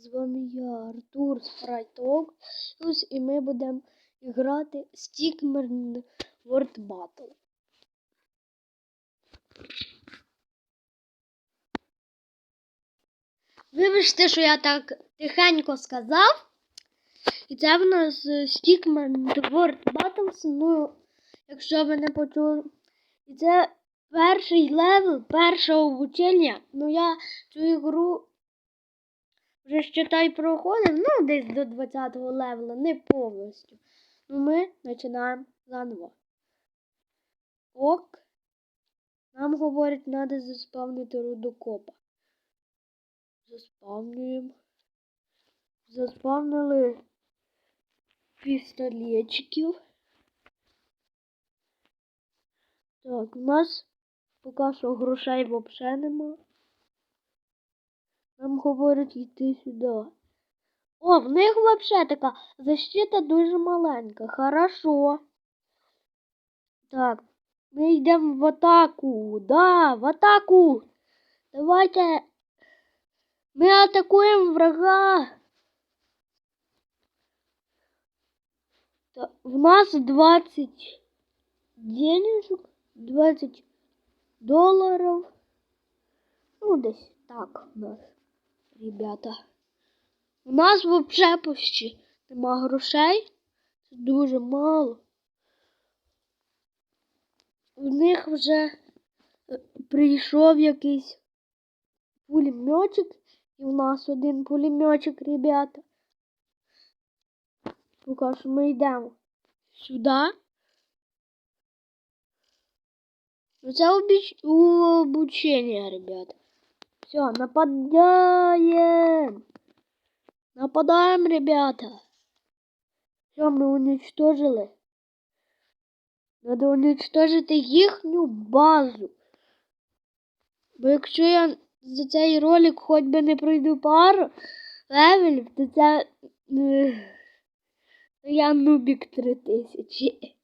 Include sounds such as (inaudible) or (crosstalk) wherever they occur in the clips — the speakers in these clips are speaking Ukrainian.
З вами я, Артур Спрайток. І ми будемо грати Stickman World Battle. Вибачте, що я так тихенько сказав. І це в нас е, Stickman World Battles. Ну, якщо ви не почули. І це перший левел, перше обучення. Ну я цю ігру вже считай проходив, ну, десь до 20-го левела, не повністю. Ну, ми починаємо заново. Ок. Нам говорять, треба заспавнити рудокопа. Заспавнюємо. Заспавнили пістолетчиків. Так, у нас поки що грошей взагалі нема. Нам говорять йти сюди. О, в них взагалі така защита дуже маленька. Хорошо. Так, ми йдемо в атаку. Да, в атаку. Давайте. Ми атакуємо врага. В нас 20 денежок, 20 доларів. Ну, десь так у нас, ребята. У нас взагалі почти нема грошей. Це дуже мало. У них вже е, прийшов якийсь пулеметчик. І в нас один пулеметчик, ребята. Поки що ми йдемо сюди. Ну, це обіч... обучення, ребята. Все, нападаем. Нападаем, ребята. Все, ми уничтожили. Надо уничтожити їхню базу. Бо якщо я за цей ролик хоч би не пройду пару левелів, то це я нубік 3000.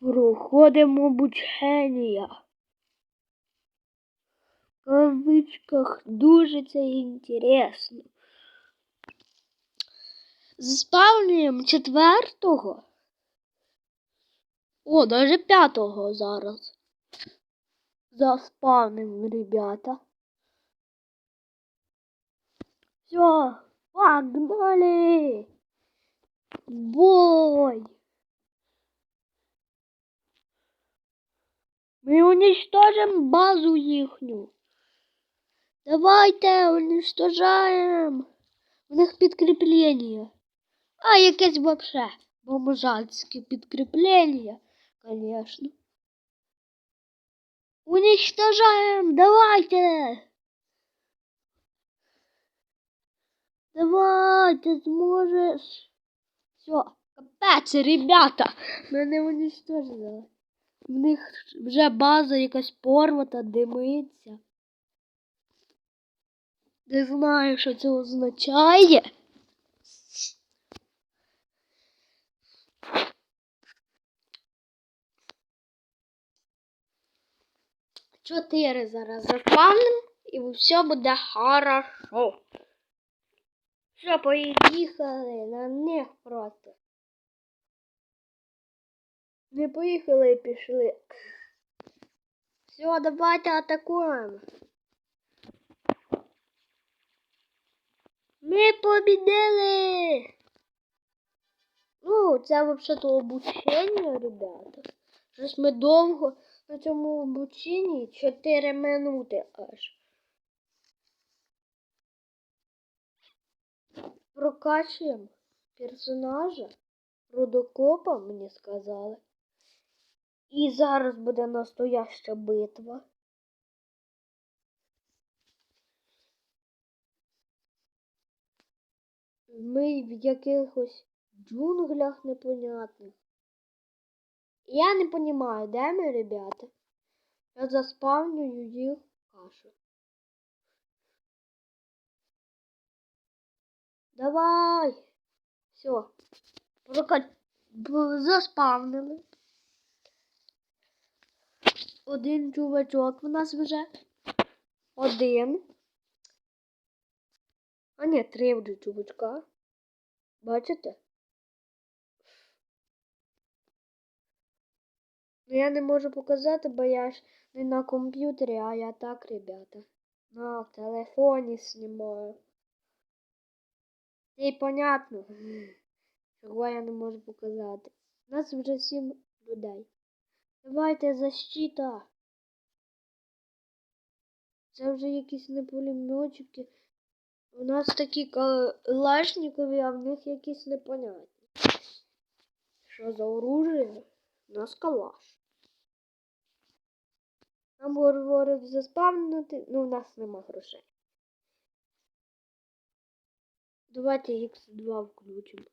Проходимо обучення. В кавичках дуже це інтересно. Заспавнюємо четвертого. О, даже п'ятого зараз. Заспавним, ребята. Все, погнали! Бой! Мы уничтожим базу їхню. Давайте уничтожаем. У них підкріплення. А, якесь вообще бомжатське підкріплення, конечно. Уничтожаем, давайте. Давай, ти зможеш. Все, капець, ребята. Мене уничтожили. В них вже база якась порвата, димиться. Не знаю, що це означає. Чотири зараз заспавним і все буде хорошо. Все, поїхали на них просто. Не поїхали і пішли. Все, давайте атакуємо. Ми побідили. Ну, це взагалі-то обучення, ребята. Щось ми довго на цьому обученні 4 минути аж. Прокачуємо персонажа. Рудокопа, мені сказали. І зараз буде настояща битва. Ми в якихось джунглях непонятних. Я не понимаю, де ми, ребята? Я заспавнюю їх кашу. Давай! Все. Заспавнили. Один чувачок в нас вже. один. А ні, три вже чувачка. Бачите? Ну я не можу показати, бо я ж не на комп'ютері, а я так, ребята. На телефоні знімаю. Й понятно. (laughs) Чого я не можу показати. У Нас вже сім людей. Давайте защита. Це вже якісь не пулеметчики. У нас такі калашникові, а в них якісь непонятні. Що за оружие? У нас калаш. Нам говорять заспавнити, ну у нас нема грошей. Давайте X2 включимо.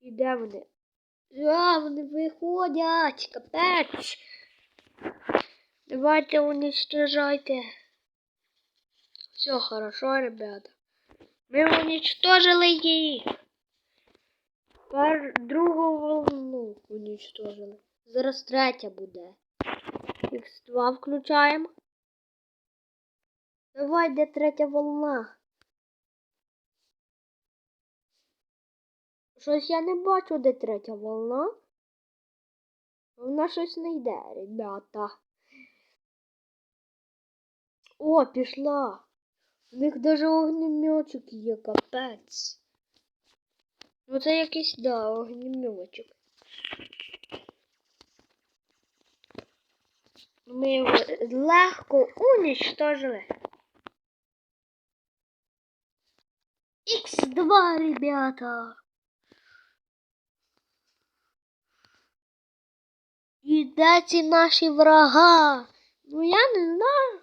І де вони? А, вони виходять, капець. Давайте уничтожайте. Все хорошо, ребята. Мы уничтожили їх. Пер другу волну уничтожили. Зараз третя буде. Х2 включаємо. Давай, де третя волна? Щось я не бачу, де третя волна. Вона щось не йде, ребята. О, пішла. У них даже огнеметчик є, капець. Ну це якийсь, да, огнеметчик. Ми його легко уничтожили. Х2, ребята. І де ці наші врага? Ну я не знаю.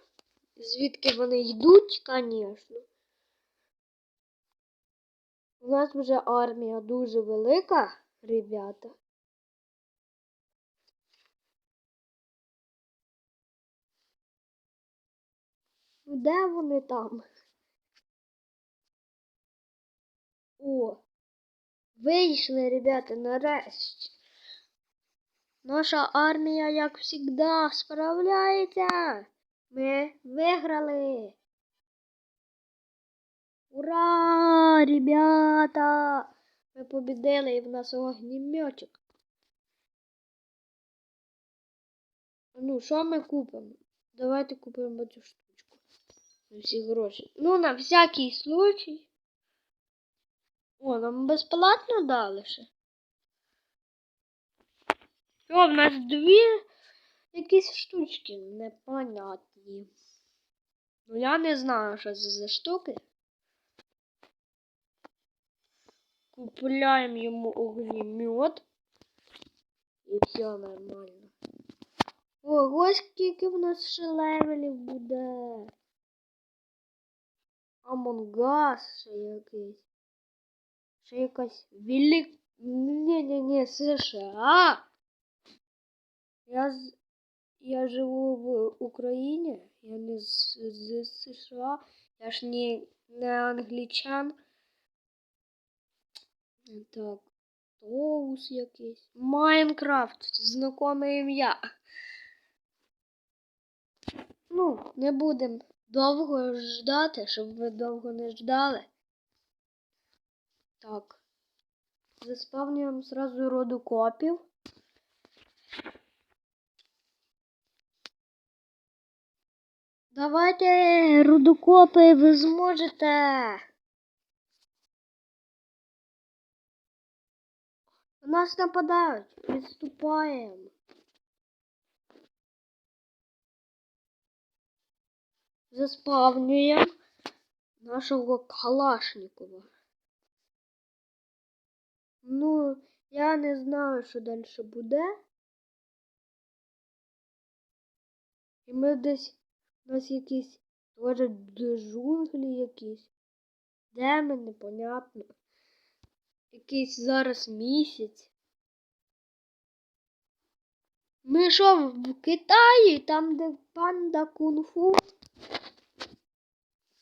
Звідки вони йдуть, звісно. У нас вже армія дуже велика, ребята. Ну, де вони там? О, вийшли, ребята, нарешті. Наша армія, як завжди, справляється. Ми виграли. Ура, ребята! Ми побідили і в нас огнеметчик. Ну, що ми купимо? Давайте купимо цю штучку. Всі гроші. Ну, на всякий случай. О, нам безплатно дали ще. О, в нас дві якісь штучки непонятні. Ну я не знаю, що це за штуки. Купляємо йому огнемет. І все нормально. Ого, скільки в нас ще левелів буде. Амонгас ще якийсь. Ще якась велик... Ні-ні-ні, США. Я, з... я живу в Україні, я не з, з США, я ж не, не англічан. Так, Тоус якийсь. Майнкрафт, знакоме ім'я. Ну, не будемо довго ждати, щоб ви довго не ждали. Так. Заспавнюємо сразу роду копів. Давайте, рудокопи, ви зможете. Нас нападають. Відступаємо. Заспавнюємо нашого Калашникова. Ну, я не знаю, що далі буде. І ми десь у нас якісь теж джунглі якісь. Де ми, непонятно. Якийсь зараз місяць. Ми що, в Китаї, там, де панда кунг-фу?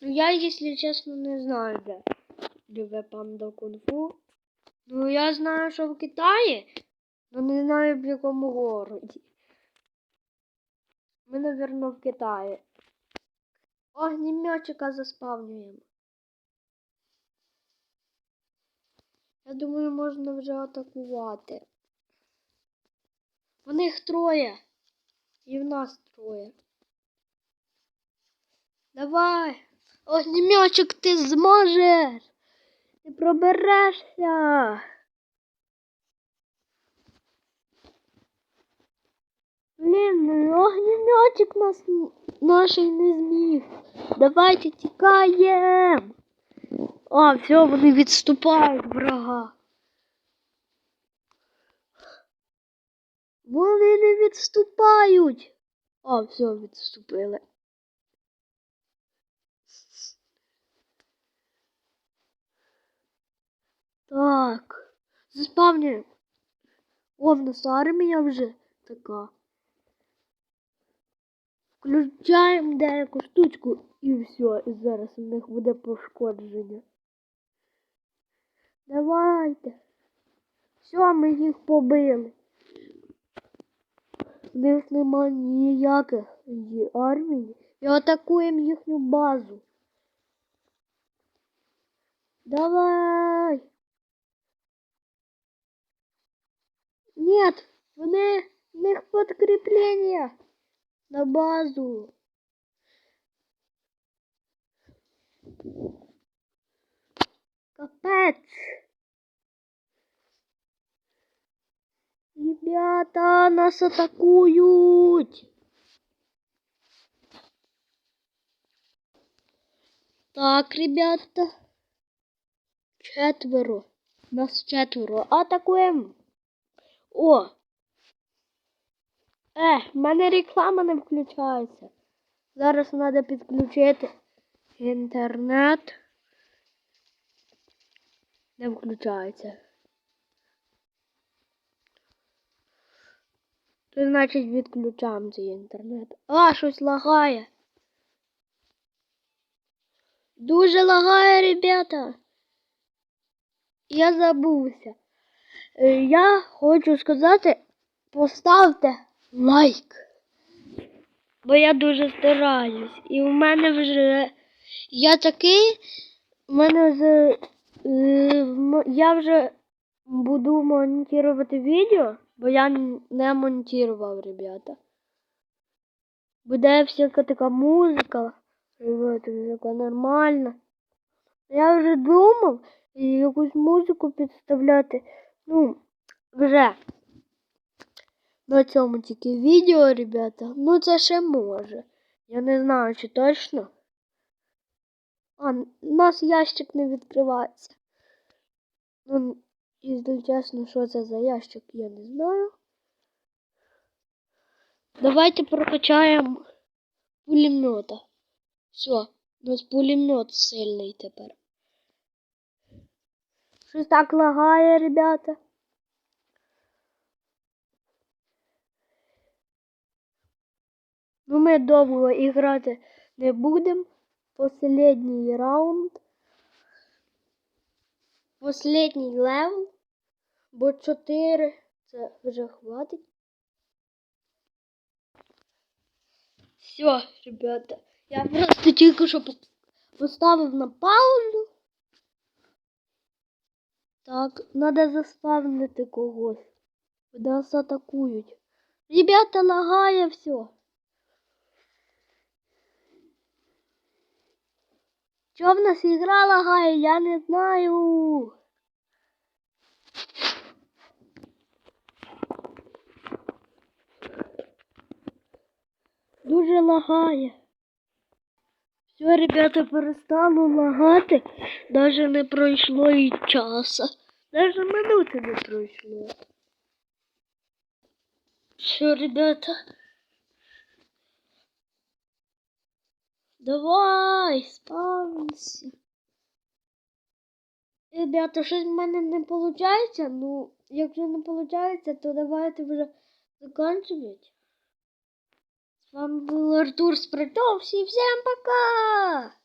Ну, я, якщо чесно, не знаю, де живе панда кунг-фу. Ну, я знаю, що в Китаї, але не знаю, в якому городі. Ми, напевно, в Китаї. Огнімьотчика заспавнюємо. Я думаю, можна вже атакувати. В них троє. І в нас троє. Давай. Огнімьотчик, ти зможеш. Ти проберешся. Блін, ну, огнемётчик нас наших не зміг. Давайте тікаємо. А, все, вони відступають, врага. Вони не відступають. А, все, відступили. Так. Заспавнюємо. О, в нас армія вже така. Включаємо деяку штучку і все, і зараз у них буде пошкодження. Давайте. Все, ми їх побили. В них нема ніяких армії. І атакуємо їхню базу. Давай. Нет, вони, в них подкреплення на базу. Капець. Ребята, нас атакують. Так, ребята. Четверо. Нас четверо. Атакуємо. О! Е, в мене реклама не включається. Зараз треба підключити інтернет. Не включається. То значить відключаємо цей інтернет. А, щось лагає. Дуже лагає, ребята. Я забувся. Е, Я хочу сказати, поставте лайк. Бо я дуже стараюсь. І в мене вже я такий, в мене вже я вже буду монтувати відео, бо я не монтував, ребята. Буде всяка така музика, ребята, така нормальна. Я вже думав якусь музику підставляти. Ну, вже. На цьому тільки відео, ребята. Ну, це ще може. Я не знаю, чи точно. А, у нас ящик не відкривається. Ну, якщо чесно, що це за ящик, я не знаю. Давайте прокачаємо пулемета. Все, у нас пулемет сильний тепер. Щось так лагає, ребята. Ну, ми довго іграти не будемо. Последній раунд. Последній левел. Бо 4 це вже хватить. Все, ребята. Я просто тільки що поставив на паузу. Так, треба заспавнити когось. Нас атакують. Ребята, лагає все. Чо в нас ігра лагає, я не знаю. Дуже лагає. Все, ребята, перестало лагати. Даже не пройшло і часа. Даже минути не пройшло. Все, ребята. Давай, спавнися. Ребята, щось в мене не виходить. Ну, якщо не виходить, то давайте вже закінчувати. З вами був Артур Спритов. Всім всем пока!